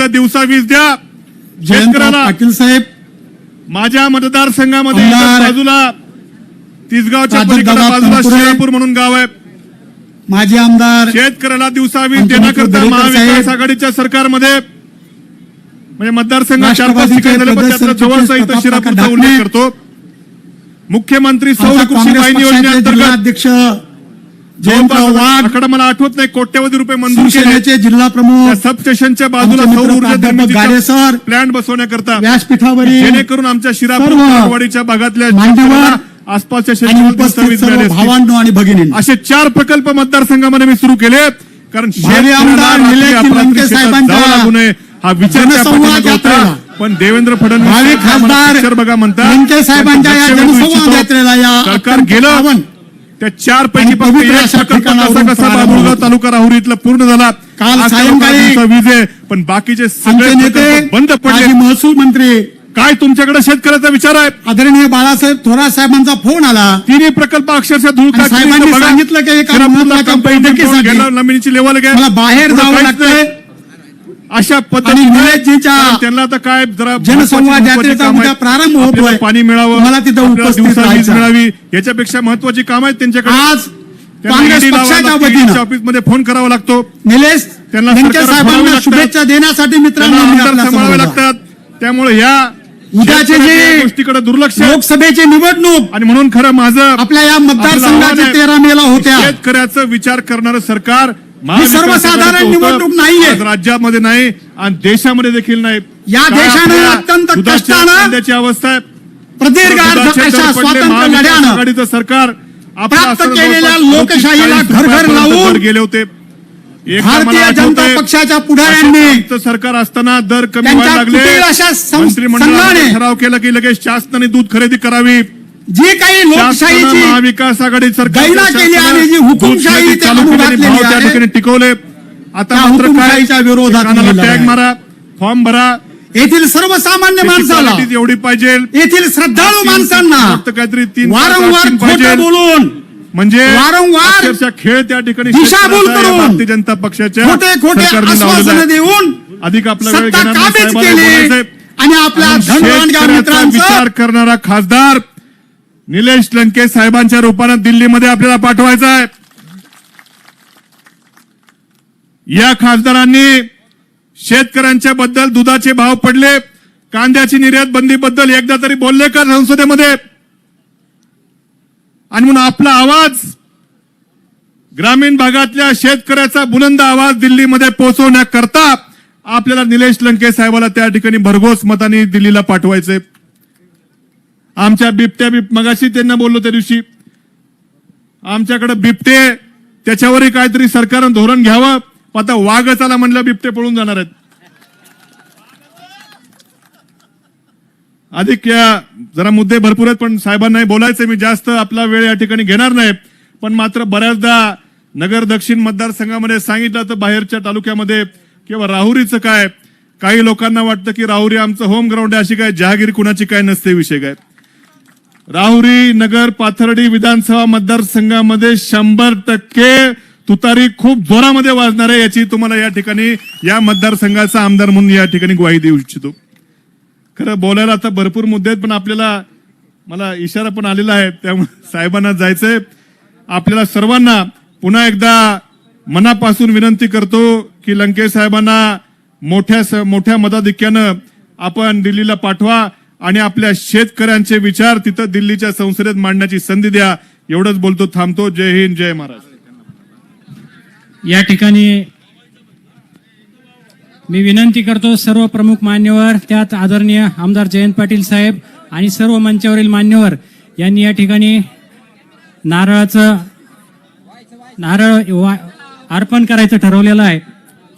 इथं दिवसा वीज द्या शेतकऱ्याला पाटील साहेब माझ्या मतदारसंघामध्ये बाजूला तिसगावच्या बाजूला तनपुरे. शिरापूर म्हणून गाव आहे माजी आमदार शेतकऱ्याला दिवसा वीज देण्याकरता महाविकास. आघाडीच्या सरकारमध्ये म्हणजे मतदारसंघात चार पाच ठिकाणी जवळचा इथं शिरापूरचा उल्लेख करतो मुख्यमंत्री सौर कृषी वाहिनी योजनेअंतर्गत जिल्हाध्यक्ष जयंतराव वाघ आकडा मला आठवत नाही कोट्यवधी रुपये मंजूर केले. शिवसेनेचे जिल्हा प्रमुख त्या सबस्टेशनच्या बाजूला सौर ऊर्जा प्लॅन्ट बसवण्याकरता. व्यासपीठावरील जेणेकरून आमच्या शिरापूर सर्व कागवाडीच्या भागातल्या आसपासच्या. भावांनो आणि भगिनी असे चार प्रकल्प मतदारसंघामध्ये मी सुरू केले कारण साहेबांच्या हा विचार पण देवेंद्र फडणवीस खासदार बघा म्हणतात. साहेबांच्या सरकार गेलं. त्या चार पैकी बाबुळगाव. तालुका राहुरी इथला पूर्ण झाला काल सायंकाळी तालुका वीज आहे पण बाकीचे सगळे नेते बंद पडले महसूल मंत्री काय तुमच्याकडे शेतकऱ्याचा विचार आहे आदरणीय बाळासाहेब थोरात साहेबांचा फोन आला तिन्ही प्रकल्प अक्षरशः धूळ. साहेबांनी. सांगितलं की जमिनीची लेवल बाहेर जावं लागतंय. अशा पद्धतीने त्यांना आता काय जरा जनसंवाद यात्रेचा. प्रारंभ होतोय. पाणी मिळावं मला तिथं उपस्थित. मिळावी याच्यापेक्षा महत्वाची काम आहेत त्यांच्याकडे आज काँग्रेस ED लावावं पक्षाच्या लागतं, वतीनं ऑफिसमध्ये फोन करावा लागतो निलेश त्यांना साहेबांना. शुभेच्छा देण्यासाठी मित्रांनो सांभाळावे. लागतात त्यामुळे ह्या उद्याचे जे गोष्टीकडे दुर्लक्ष. लोकसभेची निवडणूक आणि म्हणून खरं माझं आपल्या या मतदारसंघाच्या. तेरा मेला होत्या शेतकऱ्याचा विचार करणारं सरकार सर्वसाधारण. निवडणूक नाहीये. राज्यामध्ये नाही आणि देशामध्ये देखील नाही या देशानं अत्यंत कष्टानं कांद्याची अवस्था आहे प्रदीर्घ सरकार प्राप्त केलेल्या लोकशाहीला 40 घर-घर लावून गेले होते भारतीय जनता पक्षाच्या पुढाऱ्यांनी सरकार असताना दर कमी व्हायला लागले ठराव केला की लगेच शासनाने दूध खरेदी करावी जी काही लोकशाहीची महाविकास आघाडी सरकार केली आणि जी हुकुमशाही त्या ठिकाणी टिकवले आता हुकुमशाहीच्या विरोधात टॅग. मारा फॉर्म भरा येथील सर्वसामान्य माणसाला एवढी पाहिजे येथील श्रद्धाळू माणसांना काहीतरी तीन वारंवार बोलून म्हणजे वारंवार खेळ त्या ठिकाणी भारतीय जनता पक्षाच्या खोटे खोटे. देऊन अधिक आपला वेळ घेणार. आणि आपल्या मित्रांचं विचार करणारा खासदार निलेश लंके साहेबांच्या रूपानं दिल्लीमध्ये आपल्याला पाठवायचा आहे. या खासदारांनी शेतकऱ्यांच्या बद्दल दुधाचे भाव पडले कांद्याची निर्यात बंदी बद्दल एकदा तरी बोलले का संसदेमध्ये? आणि म्हणून आपला आवाज ग्रामीण भागातल्या शेतकऱ्याचा बुलंद आवाज दिल्लीमध्ये पोहोचवण्याकरता आपल्याला निलेश लंके साहेबाला त्या ठिकाणी भरघोस मताने दिल्लीला पाठवायचे आमच्या बिबट्या बिप मगाशी त्यांना बोललो त्या दिवशी आमच्याकडे बिबटे त्याच्यावरही काहीतरी सरकारनं धोरण घ्यावं. आता वाघच आला म्हणलं बिबटे पळून जाणार आहेत. अधिक या जरा मुद्दे भरपूर आहेत पण साहेबांनाही बोलायचं मी जास्त आपला वेळ या ठिकाणी घेणार नाही. पण मात्र बऱ्याचदा नगर दक्षिण मतदारसंघामध्ये सांगितलं तर बाहेरच्या तालुक्यामध्ये किंवा राहुरीचं काय काही लोकांना वाटतं की राहुरी आमचं होम ग्राउंड आहे अशी काय जहागीर कुणाची काय नसते विषय काय. राहुरी नगर पाथर्डी विधानसभा मतदारसंघामध्ये शंभर टक्के तुतारी खूप जोरामध्ये वाजणार आहे याची तुम्हाला या ठिकाणी या मतदारसंघाचा आमदार म्हणून या ठिकाणी ग्वाही देऊ इच्छितो. खरं बोलायला आता भरपूर मुद्दे आहेत पण आपल्याला मला इशारा पण आलेला आहे त्यामुळे साहेबांना जायचंय. आपल्याला सर्वांना पुन्हा एकदा मनापासून विनंती करतो की लंकेश साहेबांना मोठ्या स- मोठ्या मताधिक्यानं आपण दिल्लीला पाठवा. आणि आपल्या शेतकऱ्यांचे विचार तिथं दिल्लीच्या संसदेत मांडण्याची संधी द्या. एवढंच बोलतो थांबतो. जय हिंद जय महाराज. या ठिकाणी मी विनंती करतो सर्व प्रमुख मान्यवर त्यात आदरणीय आमदार जयंत पाटील साहेब आणि सर्व मंचावरील मान्यवर यांनी या ठिकाणी नारळाचं नारळ अर्पण करायचं ठरवलेलं आहे.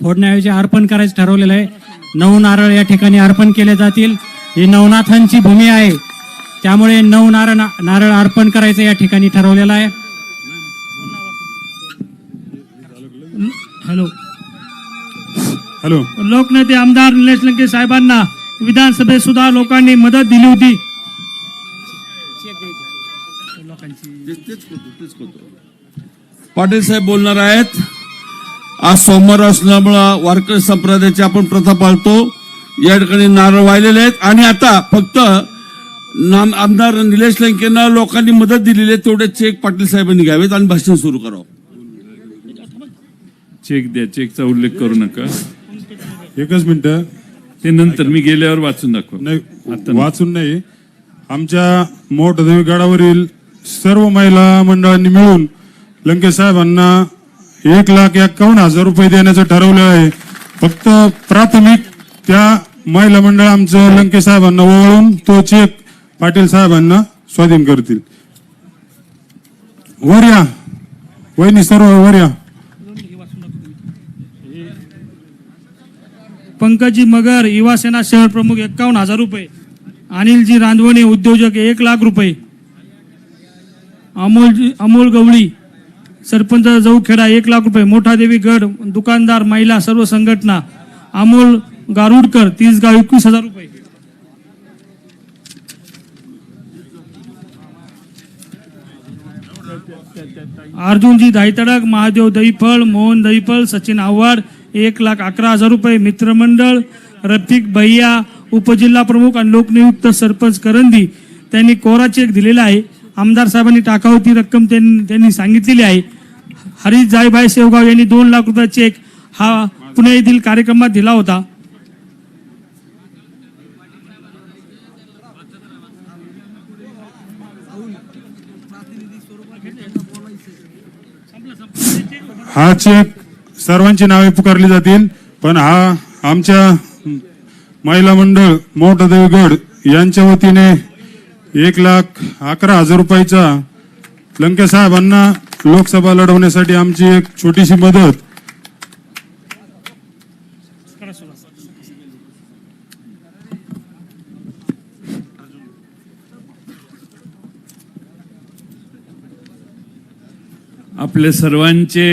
फोडण्याऐवजी अर्पण करायचं ठरवलेलं आहे. नऊ नारळ या ठिकाणी अर्पण केले जातील. ही नवनाथांची भूमी आहे. त्यामुळे नऊ नारळ नारळ अर्पण करायचं या ठिकाणी ठरवलेलं आहे. हॅलो. हॅलो. लोकनेते आमदार निलेश लंके साहेबांना विधानसभेत सुद्धा लोकांनी मदत दिली होती. पाटील साहेब बोलणार आहेत. आज सोमवार असल्यामुळं वारकरी संप्रदायाची आपण प्रथा पाळतो. या ठिकाणी नारळ वाहिलेले आहेत. आणि आता फक्त नाम आमदार निलेश लंकेंना लोकांनी मदत दिलेली आहे. तेवढे चेक पाटील साहेबांनी घ्यावेत आणि भाषण सुरू करावं. चेक द्या. चेकचा उल्लेख करू नका. एकच मिनिट. ते नंतर मी गेल्यावर वाचून दाखव नाही आता वाचून नाही. आमच्या मोठदेवी गडावरील सर्व महिला मंडळांनी मिळून लंकेश साहेबांना एक लाख एक्कावन्न हजार रुपये देण्याचं ठरवलं आहे. फक्त प्राथमिक त्या महिला मंडळ आमचं लंकेश साहेबांना ओळून तो चेक पाटील साहेबांना स्वाधीन करतील. वर्या वहिनी सर्व वर्या पंकजी मगर युवासेना शहर प्रमुख एक्कावन्न हजार रुपये. अनिलजी रांधवणे उद्योजक एक लाख रुपये. अमोलजी अमोल गवळी सरपंच जऊखेडा एक लाख रुपये. मोठा देवी गड दुकानदार महिला सर्व संघटना. अमोल गारुडकर तीस गाव एकवीस हजार रुपये. अर्जुनजी दाईतडक महादेव दहीफळ मोहन दहीफळ सचिन आव्हाड एक लाख अकरा हजार रुपये. मित्रमंडळ रफिक भैया उपजिल्हा प्रमुख आणि लोकनियुक्त सरपंच करंदी. त्यांनी कोरा चेक दिलेला आहे. आमदार साहेबांनी टाकाऊ ती रक्कम त्यांनी त्यांनी सांगितलेली आहे. हरीश जायभाई शेवगाव यांनी दोन लाख रुपये चेक हा पुणे येथील कार्यक्रमात दिला होता. हा चेक सर्वांची नावे पुकारली जातील पण हा आमच्या महिला मंडळ मोठ देवगड यांच्या वतीने एक लाख अकरा हजार रुपयाचा लंके साहेबांना लोकसभा लढवण्यासाठी आमची एक छोटीशी मदत आपले सर्वांचे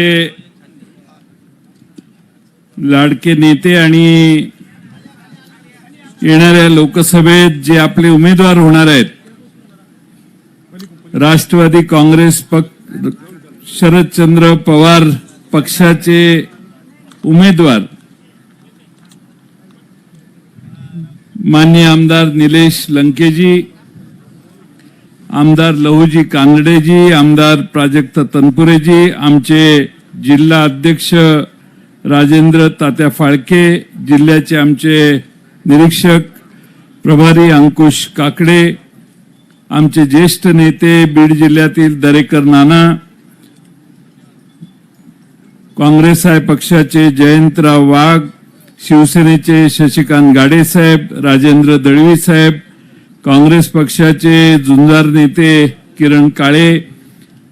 लाडके नेते आणि येणाऱ्या लोकसभेत जे आपले उमेदवार होणार आहेत राष्ट्रवादी काँग्रेस पक्ष शरदचंद्र पवार पक्षाचे उमेदवार मान्य आमदार निलेश लंकेजी आमदार लहूजी कानडेजी आमदार प्राजक्त तनपुरेजी आमचे जिल्हा अध्यक्ष राजेंद्र तात्या फाळके जिल्ह्याचे आमचे निरीक्षक प्रभारी अंकुश काकडे आमचे ज्येष्ठ नेते बीड जिल्ह्यातील दरेकर नाना काँग्रेस आहे पक्षाचे जयंतराव वाघ शिवसेनेचे शशिकांत गाडेसाहेब राजेंद्र दळवी साहेब काँग्रेस पक्षाचे झुंजार नेते किरण काळे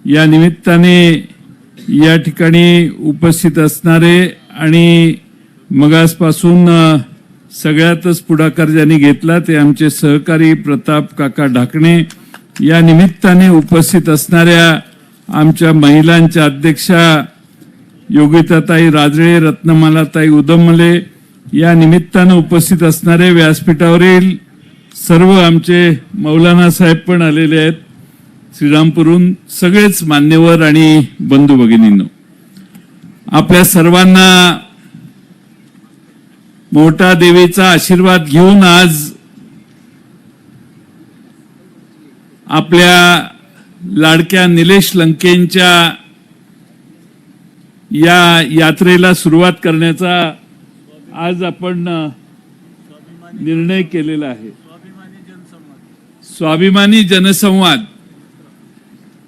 या निमित्ताने या ठिकाणी उपस्थित असणारे आणि मगासपासून सगळ्यातच पुढाकार ज्यांनी घेतला ते आमचे सहकारी प्रताप काका ढाकणे या निमित्ताने उपस्थित असणाऱ्या आमच्या महिलांच्या अध्यक्षा योगिताताई राजळे रत्नमालाताई उदमले या निमित्तानं उपस्थित असणारे व्यासपीठावरील सर्व आमचे मौलाना साहेब पण आलेले आहेत. श्रीरामपूरहून सगळेच मान्यवर आणि बंधू भगिनींनो. आपल्या सर्वांना मोठा देवीचा आशीर्वाद घेऊन आज आपल्या लाडक्या निलेश लंकेंच्या या यात्रेला सुरुवात करण्याचा आज आपण निर्णय केलेला आहे. स्वाभिमानी जनसंवाद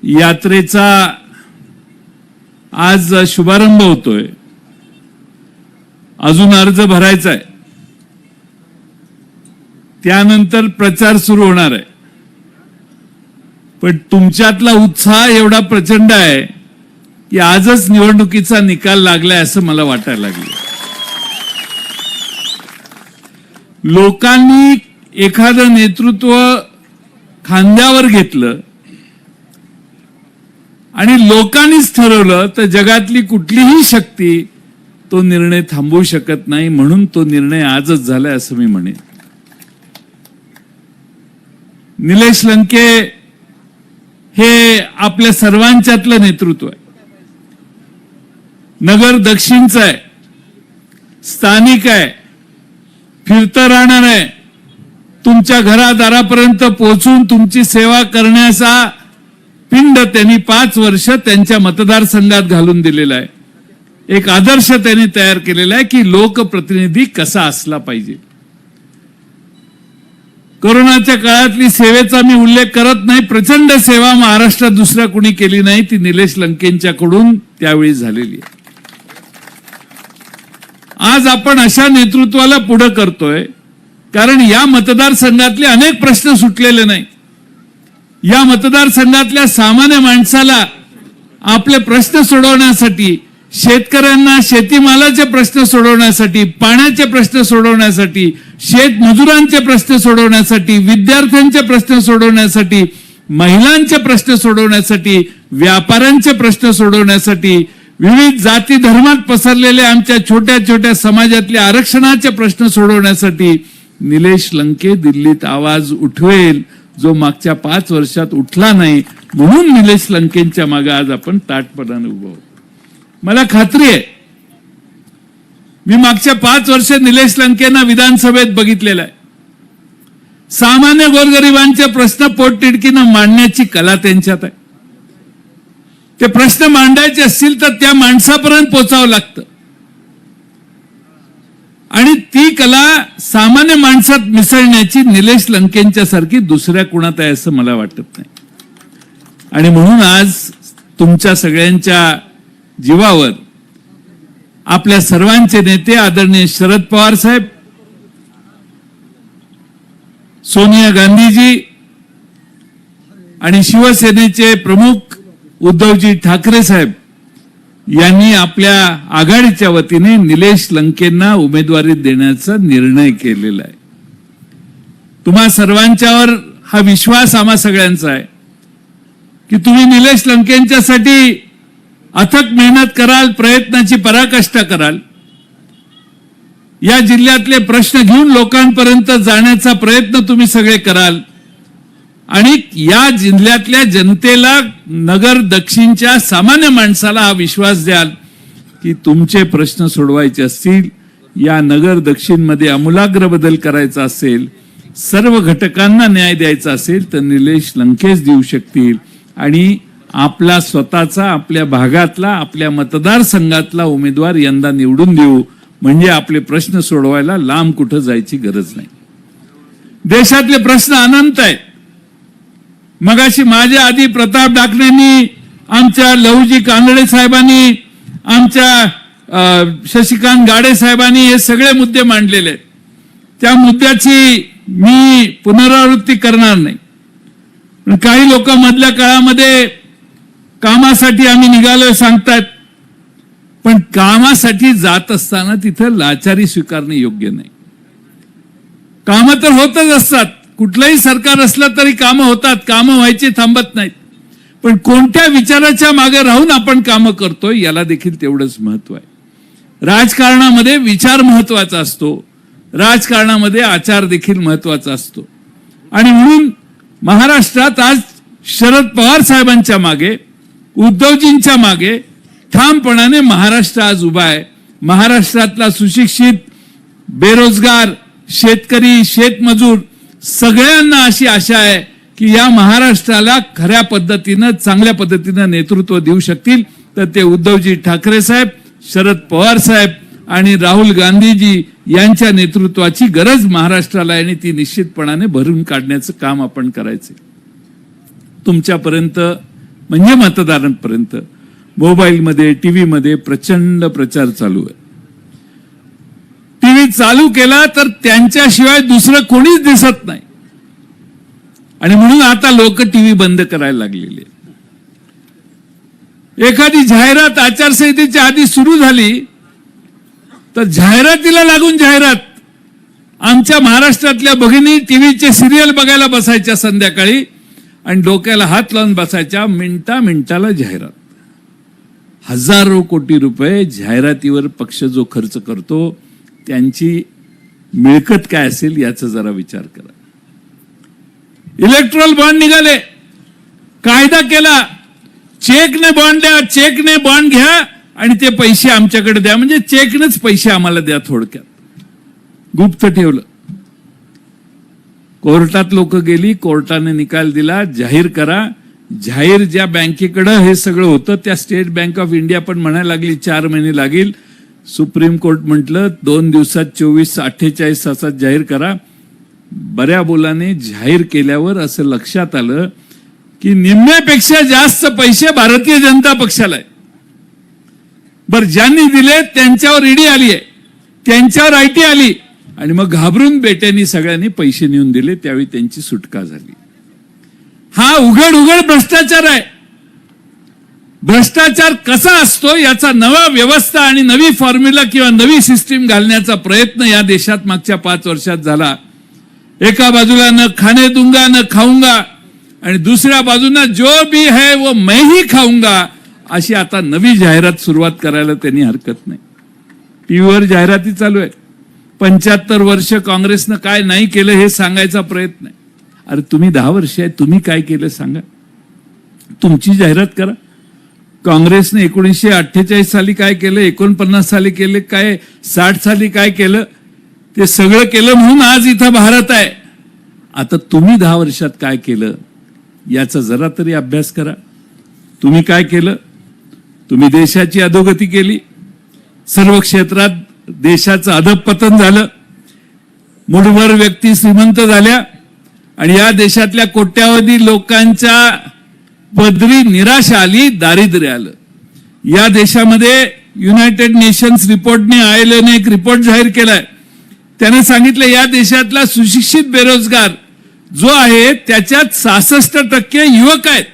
यात्रेचा आज शुभारंभ होतोय. अजून अर्ज भरायचा आहे. त्यानंतर प्रचार सुरू होणार आहे. पण तुमच्यातला उत्साह एवढा प्रचंड आहे की आजच निवडणुकीचा निकाल लागलाय असं मला वाटायला लागलं लोकांनी एखादं नेतृत्व खांद्यावर घेतलं. आणि लोकांनीच ठरवलं तर जगातली कुठलीही शक्ती तो निर्णय थांबवू शकत नाही म्हणून तो निर्णय आजच झालाय असं मी म्हणेन. निलेश लंके हे आपल्या सर्वांच्यातलं नेतृत्व आहे. नगर दक्षिणचं आहे. स्थानिक आहे. फिरतं राहणार आहे. तुमच्या घरादारापर्यंत पोहोचून तुमची सेवा करण्याचा पिंड त्यांनी पाच वर्ष त्यांच्या मतदारसंघात घालून दिलेला आहे. एक आदर्श त्यांनी तयार केलेला आहे की लोकप्रतिनिधी कसा असला पाहिजे. कोरोनाच्या काळातली सेवेचा मी उल्लेख करत नाही प्रचंड सेवा महाराष्ट्रात दुसऱ्या कुणी केली नाही ती निलेश लंकेंच्याकडून त्यावेळी झालेली आहे. आज आपण अशा नेतृत्वाला पुढे करतोय कारण या मतदारसंघातले अनेक प्रश्न सुटलेले नाही. या मतदारसंघातल्या सामान्य माणसाला आपले प्रश्न सोडवण्यासाठी शेतकऱ्यांना शेतीमालाचे प्रश्न सोडवण्यासाठी पाण्याचे प्रश्न सोडवण्यासाठी शेतमजुरांचे प्रश्न सोडवण्यासाठी विद्यार्थ्यांचे प्रश्न सोडवण्यासाठी महिलांचे प्रश्न सोडवण्यासाठी व्यापाऱ्यांचे प्रश्न सोडवण्यासाठी विविध जाती धर्मात पसरलेले आमच्या छोट्या छोट्या समाजातले आरक्षणाचे प्रश्न सोडवण्यासाठी निलेश लंके दिल्लीत आवाज उठवेल जो मागच्या पाच वर्षात उठला नाही म्हणून निलेश लंकेंच्या मागे आज आपण ताटपणाने उभं मला खात्री आहे मी मागच्या पाच वर्ष निलेश लंकेंना विधानसभेत बघितलेलं आहे. सामान्य गोरगरिबांचे प्रश्न पोटतिडकीनं मांडण्याची कला त्यांच्यात आहे. ते प्रश्न मांडायचे असतील तर त्या माणसापर्यंत पोचावं लागतं. आणि ती कला सामान्य माणसात मिसळण्याची निलेश लंकेंच्या सारखी दुसऱ्या कुणात आहे असं मला वाटत नाही. आणि म्हणून आज तुमच्या सगळ्यांच्या जीवावर आपल्या सर्वांचे नेते आदरणीय शरद पवार साहेब सोनिया गांधीजी आणि शिवसेनेचे प्रमुख उद्धवजी ठाकरे साहेब यांनी आपल्या आघाडीच्या वतीने निलेश लंकेंना उमेदवारी देण्याचा निर्णय केलेला आहे. तुम्हा सर्वांच्यावर हा विश्वास आम्हा सगळ्यांचा आहे की तुम्ही निलेश लंकेंच्यासाठी अथक मेहनत कराल प्रयत्नाची पराकाष्ठा कराल. या जिल्ह्यातले प्रश्न घेऊन लोकांपर्यंत जाण्याचा प्रयत्न तुम्ही सगळे कराल. आणि या जिल्ह्यातल्या जनतेला नगर दक्षिणच्या सामान्य माणसाला हा विश्वास द्याल की तुमचे प्रश्न सोडवायचे असतील या नगर दक्षिणमध्ये आमूलाग्र बदल करायचा असेल सर्व घटकांना न्याय द्यायचा असेल तर निलेश लंकेश देऊ शकतील. आणि आपला स्वतःचा आपल्या भागातला आपल्या मतदारसंघातला उमेदवार यंदा निवडून देऊ म्हणजे आपले प्रश्न सोडवायला लांब कुठं जायची गरज नाही. देशातले प्रश्न अनंत आहेत. मगाशी माझ्या आधी प्रताप डाकणेंनी आमच्या लहूजी कानडे साहेबांनी आमच्या शशिकांत गाडे साहेबांनी हे सगळे मुद्दे मांडलेले. आहेत त्या मुद्द्याची मी पुनरावृत्ती करणार नाही. पण काही लोक मधल्या काळामध्ये कामासाठी आम्ही निघालोय सांगतात पण कामासाठी जात असताना तिथं लाचारी स्वीकारणे योग्य नाही. कामं तर होतच असतात. कुठलंही सरकार असलं तरी कामं होतात कामं व्हायची थांबत नाहीत. पण कोणत्या विचाराच्या मागे राहून आपण कामं करतोय याला देखील तेवढंच महत्त्व आहे. राजकारणामध्ये विचार महत्त्वाचा असतो. राजकारणामध्ये आचार देखील महत्त्वाचा असतो. आणि म्हणून महाराष्ट्रात आज शरद पवार साहेबांच्या मागे उद्धवजींच्या मागे ठामपणाने महाराष्ट्र आज उभा आहे. महाराष्ट्रातला सुशिक्षित बेरोजगार शेतकरी शेतमजूर सगळ्यांना अशी आशा आहे की या महाराष्ट्राला खऱ्या पद्धतीनं चांगल्या पद्धतीनं नेतृत्व देऊ शकतील. तर ते उद्धवजी ठाकरे साहेब शरद पवार साहेब आणि राहुल गांधीजी यांच्या नेतृत्वाची गरज महाराष्ट्राला आहे आणि ती निश्चितपणाने भरून काढण्याचं काम आपण करायचं तुमच्यापर्यंत म्हणजे मतदारांपर्यंत मोबाईलमध्ये टीव्हीमध्ये प्रचंड प्रचार चालू आहे. टीव्ही चालू केला तर त्यांच्याशिवाय दुसरं कोणीच दिसत नाही. आणि म्हणून आता लोक टीव्ही बंद करायला लागलेले एखादी जाहिरात आचारसंहितेच्या आधी सुरू झाली तर जाहिरातीला लागून जाहिरात. आमच्या महाराष्ट्रातल्या भगिनी टीव्हीचे सिरियल बघायला बसायच्या संध्याकाळी आणि डोक्याला हात लावून बसायच्या मिनटा मिनटाला जाहिरात. हजारो कोटी रुपये जाहिरातीवर पक्ष जो खर्च करतो त्यांची मिळकत काय असेल याचा जरा विचार करा. इलेक्ट्रॉल बॉन्ड निघाले. कायदा केला. चेकने बॉन्ड द्या चेकने बॉन्ड घ्या आणि ते पैसे आमच्याकडे द्या. म्हणजे चेकनेच पैसे आम्हाला द्या थोडक्यात. गुप्त ठेवलं. कोर्टात लोक गेली कोर्टाने निकाल दिला जाहीर करा. जाहीर ज्या बँकेकडं हे सगळं होतं त्या स्टेट बँक ऑफ इंडिया पण म्हणायला लागली चार महिने लागेल. सुप्रीम कोर्ट म्हटलं दोन दिवसात चोवीस अठ्ठेचाळीस तासात जाहीर करा. बऱ्या बोलाने जाहीर केल्यावर असं लक्षात आलं की निम्म्यापेक्षा जास्त पैसे भारतीय जनता पक्षाला आहे. बर ज्यांनी दिले त्यांच्यावर ईडी आली आहे. त्यांच्यावर आयटी आली. आणि मग घाबरून बेट्यांनी सगळ्यांनी पैसे नेऊन दिले त्यावेळी त्यांची सुटका झाली. हा उघड उघड भ्रष्टाचार आहे. भ्रष्टाचार कसा असतो याचा नवा व्यवस्था आणि नवी फॉर्म्युला किंवा नवी सिस्टीम घालण्याचा प्रयत्न या देशात मागच्या पाच वर्षात झाला. एका बाजूला न खाणे दुंगा न खाऊंगा आणि दुसऱ्या बाजूनं जो बी है वो मैं ही खाऊंगा अशी आता नवी जाहिरात सुरुवात करायला त्यांनी हरकत नाही. टीव्हीवर जाहिराती चालू आहे पंच्याहत्तर वर्ष काँग्रेसनं काय नाही केलं हे सांगायचा प्रयत्न आहे. अरे तुम्ही दहा वर्ष आहे तुम्ही काय केलं सांगा. तुमची जाहिरात करा. काँग्रेसने एकोणीसशे अठ्ठेचाळीस साली काय केलं एकोणपन्नास साली केलं काय साठ साली काय केलं ते सगळं केलं म्हणून आज इथं भारत आहे. आता तुम्ही दहा वर्षात काय केलं याचा जरा तरी अभ्यास करा. तुम्ही काय केलं तुम्ही देशाची अधोगती केली सर्व क्षेत्रात देशाचं अधपतन झालं मुठभर व्यक्ती श्रीमंत झाल्या आणि या देशातल्या कोट्यावधी लोकांच्या पदरी निराशा आली दारिद्र्य आलं. या देशामध्ये युनायटेड नेशन्स रिपोर्टने आय एल एने एक रिपोर्ट जाहीर केलाय. त्याने सांगितलं या देशातला सुशिक्षित बेरोजगार जो आहे त्याच्यात सहासष्ट टक्के युवक आहेत.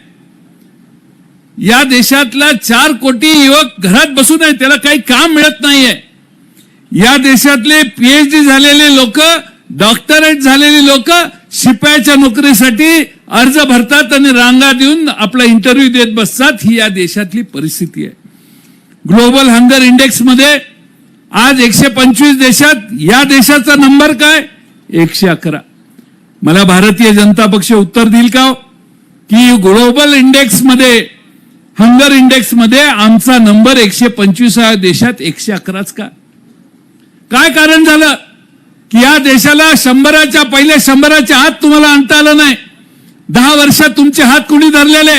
या देशातला चार कोटी युवक घरात बसून आहेत त्याला काही काम मिळत नाहीये. या देशातले पीएचडी झालेले लोक डॉक्टरेट झालेली लोक शिपायाच्या नोकरीसाठी अर्ज भरतात आणि रांगा देऊन आपला इंटरव्ह्यू देत बसतात. ही या देशातली परिस्थिती आहे. ग्लोबल हंगर इंडेक्समध्ये आज एकशे पंचवीस देशात या देशाचा नंबर काय? एकशे अकरा. मला भारतीय जनता पक्ष उत्तर देईल का हो? की ग्लोबल इंडेक्समध्ये हंगर इंडेक्समध्ये आमचा नंबर एकशे पंचवीस देशात एकशे अकराच का? काय कारण झालं? की या देशाला शंभराच्या पहिल्या शंभराच्या आत तुम्हाला आणता आलं नाही. दहा वर्षात तुमचे हात कुणी धरलेले?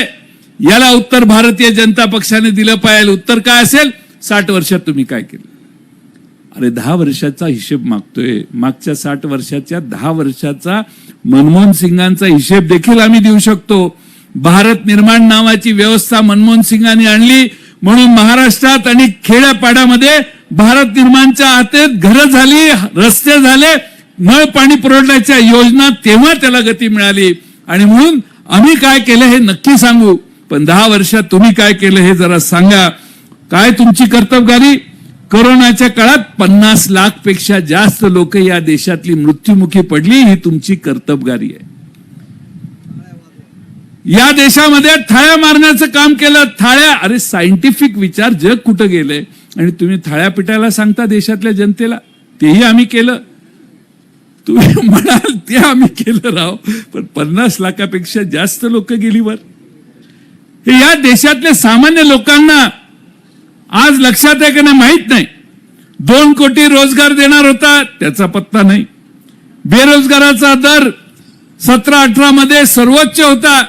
याला उत्तर भारतीय जनता पक्षाने दिलं पाहिजे. उत्तर काय असेल? साठ वर्षात तुम्ही काय केलं? अरे दहा वर्षाचा हिशेब मागतोय. मागच्या साठ वर्षाच्या दहा वर्षाचा मनमोहन सिंगांचा हिशेब देखील आम्ही देऊ शकतो. भारत निर्माण नावाची व्यवस्था मनमोहन सिंगांनी आणली. म्हणून महाराष्ट्रात आणि खेड्यापाड्यामध्ये भारत निर्माणच्या आतेत घरं झाली रस्ते झाले नळ पाणी पुरवठ्याच्या योजना तेव्हा त्याला गती मिळाली. आणि म्हणून आम्ही काय केलं हे नक्की सांगू. पण दहा वर्षात तुम्ही काय केलं हे जरा सांगा. काय तुमची कर्तबगारी कोरोनाच्या काळात पन्नास लाखपेक्षा जास्त लोक या देशातली मृत्युमुखी पडली ही तुमची कर्तबगारी आहे. या देशामध्ये थाळ्या मारण्याचं काम केलं. थाळ्या अरे सायंटिफिक विचार जग कुठं गेले आणि तुम्ही थाळ्या पिटायला सांगता देशातल्या जनतेला. तेही आम्ही केलं. तुम्ही म्हणाल ते आम्ही केलं राव. पण पन्नास लाखापेक्षा जास्त लोक गेली वर. हे या देशातल्या सामान्य लोकांना आज लक्षात आहे का नाही माहीत नाही. दोन कोटी रोजगार देणार होता त्याचा पत्ता नाही. बेरोजगाराचा दर सतरा अठरा मध्ये सर्वोच्च होता.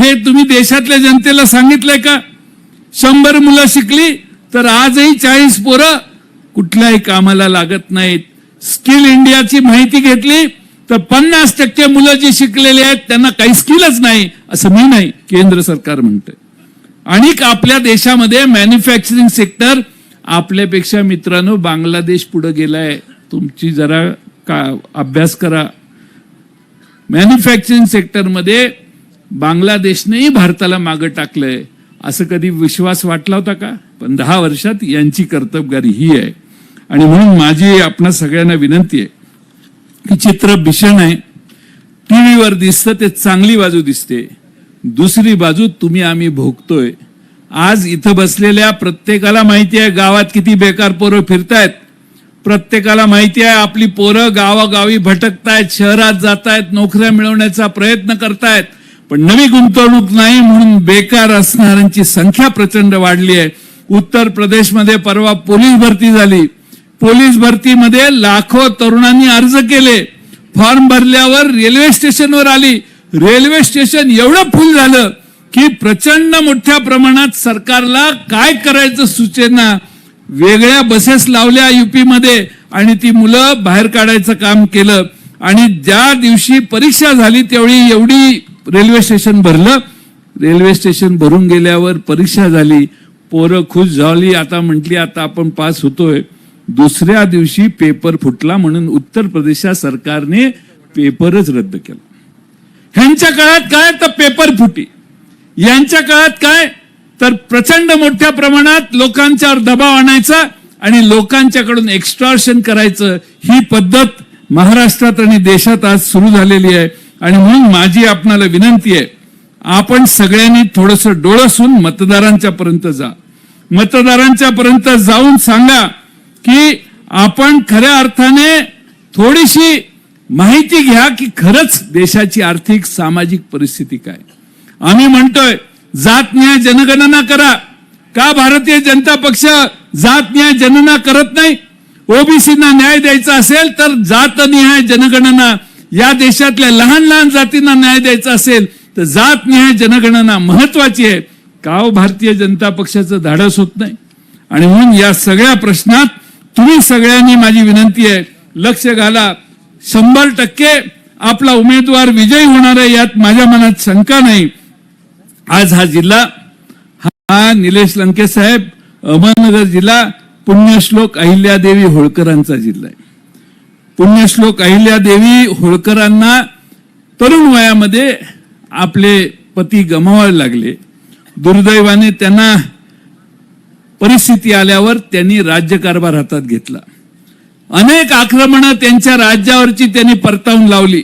हे तुम्ही देशातल्या जनतेला सांगितलंय का? शंभर मुलं शिकली तर आजही चाळीस पोरं कुठल्याही कामाला लागत नाहीत. स्किल इंडियाची माहिती घेतली तर पन्नास टक्के मुलं जी शिकलेली आहेत त्यांना काही स्किलच नाही असं मी नाही केंद्र सरकार म्हणतंय. आणि आपल्या देशामध्ये मॅन्युफॅक्चरिंग सेक्टर आपल्यापेक्षा मित्रांनो बांगलादेश पुढे गेलाय. तुमची जरा का अभ्यास करा. मॅन्युफॅक्चरिंग सेक्टरमध्ये बांगलादेशनेही भारताला मागं टाकलंय. असं कधी विश्वास वाटला होता का? पण दहा वर्षात यांची कर्तबगारी ही आहे. आणि म्हणून माझी आपणा सगळ्यांना विनंती आहे की चित्र भीषण आहे. टी व्हीवर दिसतं ते चांगली बाजू दिसते. दुसरी बाजू तुम्ही आम्ही भोगतोय. आज इथं बसलेल्या प्रत्येकाला माहिती आहे गावात किती बेकार पोरं फिरतायत. प्रत्येकाला माहिती आहे आपली पोरं गावागावी भटकतायत शहरात जातायत नोकऱ्या मिळवण्याचा प्रयत्न करतायत. पण नवी गुंतवणूक नाही म्हणून बेकार असणाऱ्यांची संख्या प्रचंड वाढली आहे. उत्तर प्रदेशमध्ये परवा पोलीस भरती झाली. पोलीस भरतीमध्ये लाखो तरुणांनी अर्ज केले. फॉर्म भरल्यावर रेल्वे स्टेशनवर आली. रेल्वे स्टेशन एवढं फुल झालं की प्रचंड मोठ्या प्रमाणात सरकारला काय करायचं सूचना वेगळ्या बसेस लावल्या युपी मध्ये आणि ती मुलं बाहेर काढायचं काम केलं. आणि ज्या दिवशी परीक्षा झाली त्यावेळी एवढी रेल्वे स्टेशन भरलं. रेल्वे स्टेशन भरून गेल्यावर परीक्षा झाली. पोरं खुश झाली. आता म्हटली आता आपण पास होतोय. दुसऱ्या दिवशी पेपर फुटला म्हणून उत्तर प्रदेशात सरकारने पेपरच रद्द केला. ह्यांच्या काळात काय तर पेपर फुटी. यांच्या काळात काय? तर प्रचंड मोठ्या प्रमाणात लोकांच्यावर दबाव आणायचा आणि लोकांच्याकडून एक्स्ट्रॉशन करायचं. ही पद्धत महाराष्ट्रात आणि देशात आज सुरू झालेली आहे. आणि म्हणून माझी आपणाला विनंती आहे आपण सगळ्यांनी थोडस डोळसून मतदारांच्या पर्यंत जा. मतदारांच्या पर्यंत जाऊन सांगा की आपण खऱ्या अर्थाने थोडीशी माहिती घ्या की खरंच देशाची आर्थिक सामाजिक परिस्थिती काय. आम्ही म्हणतोय जात न्याय जनगणना करा. का भारतीय जनता पक्ष जात न्याय जनगणना करत नाही? ओबीसीना न्याय द्यायचा असेल तर जात निहाय जनगणना. या देशातल्या लहान लहान जातींना न्याय द्यायचा असेल तर जात निहाय जनगणना महत्वाची आहे. का हो, भारतीय जनता पक्षाचं धाडस होत नाही? आणि म्हणून या सगळ्या प्रश्नात तुम्ही सगळ्यांनी माझी विनंती आहे लक्ष घाला. शंभर टक्के आपला उमेदवार विजयी होणार आहे यात माझ्या मनात शंका नाही. आज हा जिल्हा हा निलेश लंके साहेब अहमदनगर जिल्हा पुण्यश्लोक अहिल्यादेवी होळकरांचा जिल्हा आहे. पुण्यश्लोक अहिल्यादेवी होळकरांना तरुण वयामध्ये आपले पती गमावायला लागले. दुर्दैवाने त्यांना परिस्थिती आल्यावर त्यांनी राज्यकारभार हातात घेतला. अनेक आक्रमणं त्यांच्या राज्यावरची त्यांनी परतावून लावली.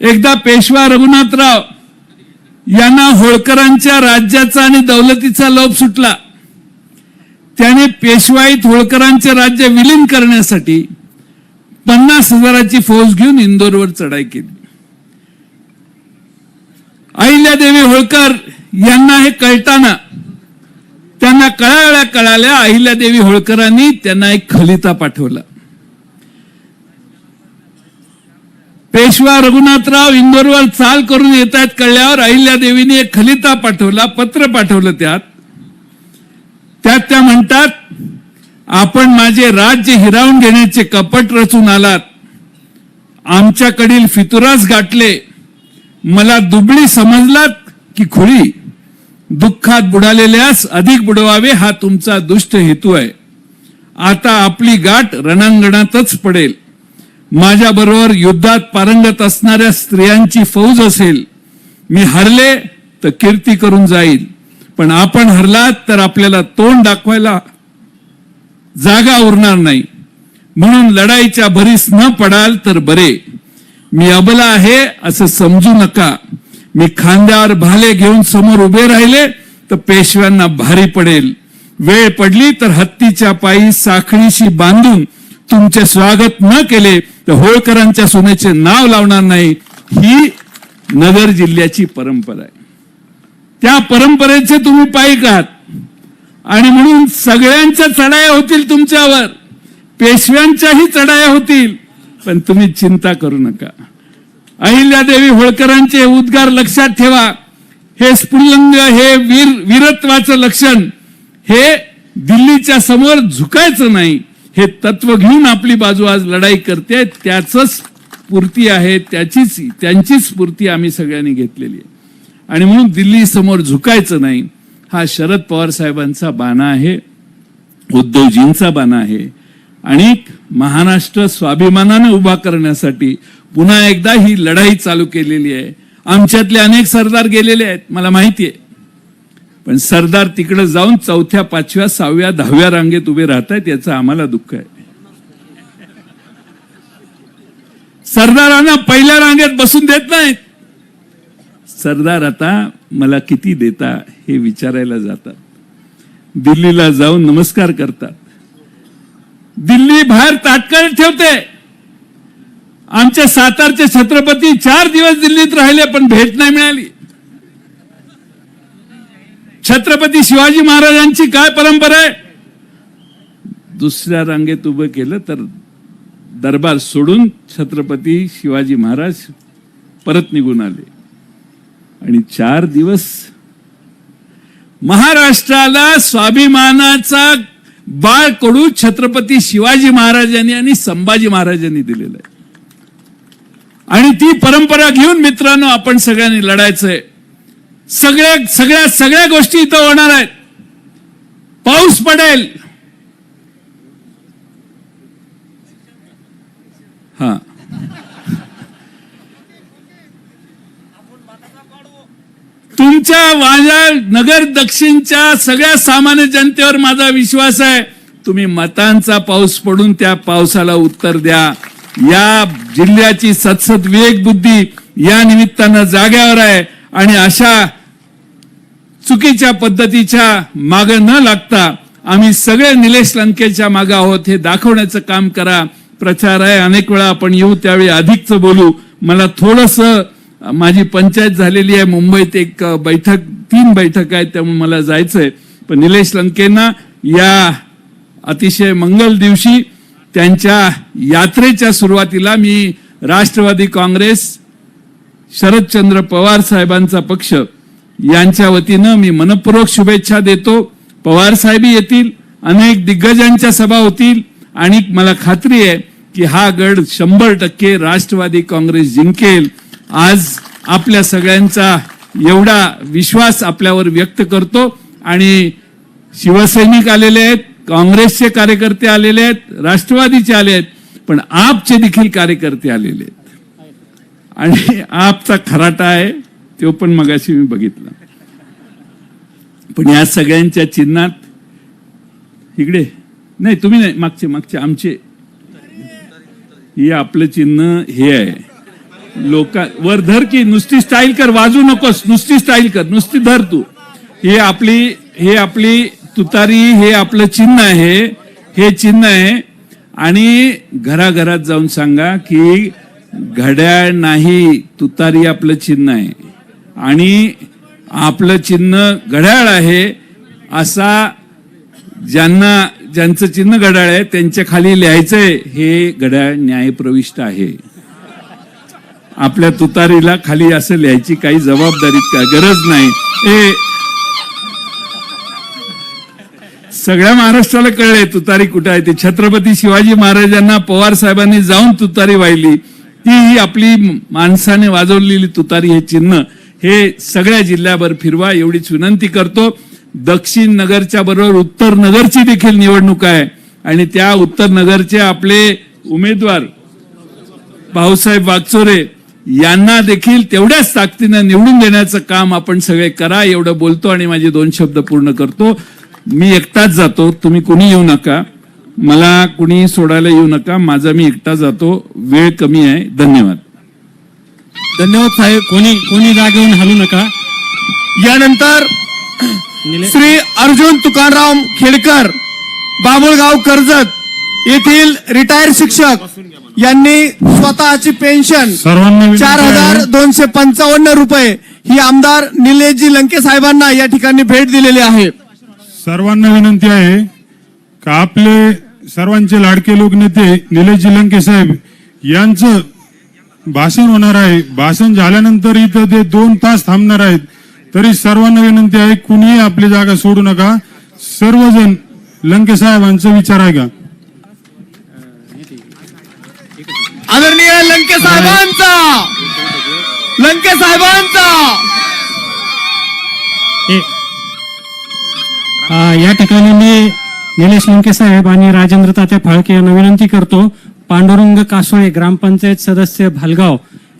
एकदा पेशवा रघुनाथराव यांना होळकरांच्या राज्याचा आणि दौलतीचा लोभ सुटला. त्याने पेशवाईत होळकरांचे राज्य विलीन करण्यासाठी पन्नास हजाराची फौज घेऊन इंदोरवर चढाई केली. अहिल्यादेवी होळकर यांना हे कळताना त्यांना कळाल्या कळाल्या अहिल्यादेवी होळकरांनी त्यांना एक खलिता पाठवला. पेशवा रघुनाथराव इंदोरवर चाल करून येत आहेत कळल्यावर अहिल्यादेवीने एक खलिता पाठवला पत्र पाठवलं त्यात. त्यात त्या म्हणतात आपण माझे राज्य हिरावून घेण्याचे कपट रचून आलात. आमच्याकडील फितुरास गाठले. मला दुबळी समजलात की खुळी. दुःखात बुडालेल्यास अधिक बुडवावे हा तुमचा दुष्ट हेतू आहे. आता आपली गाठ रणांगणातच पडेल. माझ्याबरोबर युद्धात पारंगत असणाऱ्या स्त्रियांची फौज असेल. मी हरले तर कीर्ती करून जाईल. पण आपण हरलात तर आपल्याला तोंड दाखवायला जागा उरणार नाही. म्हणून लढाईच्या भरीस न पडाल तर बरे. मी अबला आहे असं समजू नका. मी खांद्यावर भाले घेऊन समोर उभे राहिले तर पेशव्यांना भारी पडेल. वेळ पडली तर हत्तीच्या पायी साखळीशी बांधून तुमचे स्वागत न केले तर होळकरांच्या सुनेचे नाव लावणार नाही. ही नगर जिल्ह्याची परंपरा आहे. त्या परंपरेचे तुम्ही पायी आहात आणि म्हणून सगळ्यांच्या चढाया होतील तुमच्यावर. पेशव्यांच्याही चढाया होतील. पण तुम्ही चिंता करू नका. अहिल्यादेवी होळकरांचे उद्गार लक्षात ठेवा. हे स्फुल्लंग हे वीर वीरत्वाचं लक्षण हे दिल्लीच्या समोर झुकायचं नाही. हे तत्व घेऊन आपली बाजू आज लढाई करते. त्याच स्फूर्ती आहे त्याचीच त्यांचीच स्फूर्ती आम्ही सगळ्यांनी घेतलेली आहे. आणि म्हणून दिल्ली समोर झुकायचं नाही. हा शरद पवार साहेबांचा बाणा आहे. उद्धवजींचा बाणा आहे. आणि महाराष्ट्र स्वाभिमानाने उभा करण्यासाठी पुन्हा एकदा ही लढाई चालू केलेली आहे. आमच्यातले अनेक सरदार गेलेले आहेत मला माहिती आहे पण सरदार तिकडे जाऊन चौथ्या पाचव्या सहाव्या दहाव्या रांगेत उभे राहत आहेत याचं आम्हाला दुःख आहे. सरदारांना पहिल्या रांगेत बसून देत नाहीत. सरदार आता मला किती देता हे विचारायला जातात. दिल्लीला जाऊन नमस्कार करतात. दिल्ली बाहेर ताटकळत ठेवते. आमच्या सातारचे छत्रपती चार दिवस दिल्लीत राहिले पण भेट नाही मिळाली. छत्रपती शिवाजी महाराजांची काय परंपरा आहे? दुसऱ्या रांगेत उभं केलं तर दरबार सोडून छत्रपती शिवाजी महाराज परत निघून आले. आणि चार दिवस महाराष्ट्राला स्वाभिमानाचा बाळ कडू छत्रपती शिवाजी महाराजांनी आणि संभाजी महाराजांनी दिलेला आहे. आणि ती परंपरा घेऊन मित्रांनो आपण सगळ्यांनी लढायचंय. सगळ्या सगळ्या सगळ्या गोष्टी इथं होणार आहेत. पाऊस पडेल. हा. तुमच्या माझ्या नगर दक्षिणच्या सगळ्या सामान्य जनतेवर माझा विश्वास आहे. तुम्ही मतांचा पाऊस पडून त्या पावसाला उत्तर द्या. या जिल्ह्याची सतसत विवेक बुद्धी या निमित्तानं जाग्यावर आहे आणि अशा चुकीच्या पद्धतीच्या माग न लागता आम्ही सगळे निलेश लंकेच्या मागे आहोत हे दाखवण्याचं काम करा. प्रचार आहे. अनेक वेळा आपण येऊ त्यावेळी अधिकच बोलू. मला थोडस माझी पंचायत झालेली आहे. मुंबईत एक बैठक तीन बैठक आहेत त्यामुळे मला जायचंय. पण निलेश लंकेंना या अतिशय मंगल दिवशी त्यांच्या यात्रेच्या सुरुवातीला मी राष्ट्रवादी काँग्रेस शरदचंद्र पवार साहेबांचा पक्ष यांच्या वतीनं मी मनपूर्वक शुभेच्छा देतो. पवार साहेबी येतील अनेक दिग्गजांच्या सभा होतील आणि मला खात्री आहे की हा गड शंभर टक्के राष्ट्रवादी काँग्रेस जिंकेल. आज आपल्या सगळ्यांचा एवढा विश्वास आपल्यावर व्यक्त करतो आणि शिवसैनिक आलेले आहेत. काँग्रेसचे कार्यकर्ते आलेले आहेत राष्ट्रवादीचे आले आहेत पण आपचे देखील कार्यकर्ते आलेले आहेत. आणि आपचा खराटा आहे तो पण मगाशी मी बघितला. पण या सगळ्यांच्या चिन्हात इकडे नाही तुम्ही नाही मागचे मागचे आमचे. हे आपलं चिन्ह हे आहे. लोका वर धर की नुसती स्टाईल कर वाजू नकोस नुसती स्टाईल कर नुसती धर तू. हे आपली हे आपली तुतारी हे आपलं चिन्ह आहे. हे चिन्ह आहे. आणि घराघरात जाऊन सांगा की घड्याळ नाही तुतारी आपलं चिन्ह आहे. आणि आपलं चिन्ह घड्याळ आहे असा ज्यांना ज्यांचं चिन्ह घड्याळ आहे त्यांच्या खाली लिहायचंय हे घड्याळ न्यायप्रविष्ट आहे. आपल्या तुतारीला खाली असं लिहायची काही जबाबदारी का गरज नाही. हे सगळ्या महाराष्ट्राला कळले तुतारी कुठं आहे ती. छत्रपती शिवाजी महाराजांना पवार साहेबांनी जाऊन तुतारी वाहिली. ती ही आपली माणसाने वाजवलेली तुतारी हे चिन्ह हे सगळ्या जिल्ह्याभर फिरवा एवढीच विनंती करतो. दक्षिण नगरच्या बरोबर उत्तर नगरची देखील निवडणूक आहे. आणि त्या उत्तर नगरचे आपले उमेदवार भाऊसाहेब वागचोरे यांना देखील तेवढ्याच ताकदीनं निवडून देण्याचं काम आपण सगळे करा एवढं बोलतो आणि माझे दोन शब्द पूर्ण करतो. मी एकटाच जातो तुम्ही कुणी येऊ नका. मला कुणी सोडायला येऊ नका माझा मी एकटा जातो. वेळ कमी आहे. धन्यवाद. धन्यवाद साहेब. कोणी कोणी जागेहून हलू नका. यानंतर श्री अर्जुन तुकाराम खेडकर बाबुळगाव कर्जत येथील रिटायर शिक्षक यांनी स्वतःची पेन्शन चार हजार दोनशे पंचावन्न रुपये ही आमदार निलेशजी लंके साहेबांना या ठिकाणी भेट दिलेली आहे. सर्वांना विनंती आहे का आपले सर्वांचे लाडके लोकनेते निलेशजी लंके साहेब यांचं भाषण होणार आहे. भाषण झाल्यानंतर इथं ते दोन तास थांबणार आहेत. तरी सर्वांना विनंती आहे कुणीही आपली जागा सोडू नका. सर्वजण लंके साहेबांचा विचार आहे का आदरणीय लंके साहेबांचा! लंके साहेबांचा! या ठिकाणी मी निलेश लंके साहेब आणि राजेंद्र तात्या फाळके यांना विनंती करतो. पांडुरंग कासोळे ग्रामपंचायत सदस्य भालगाव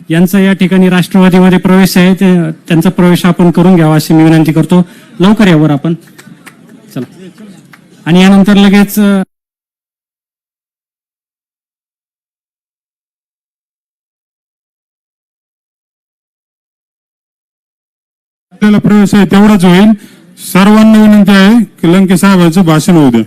यांचा या ठिकाणी राष्ट्रवादीमध्ये प्रवेश आहे. ते- त्यांचा प्रवेश आपण करून घ्यावा अशी मी विनंती करतो. लवकर यावर आपण. चला. आणि यानंतर लगेच आपल्याला प्रवेश आहे तेवढाच होईल. सर्वांना विनंती आहे की लंके साहेबांचं भाषण होऊ द्या.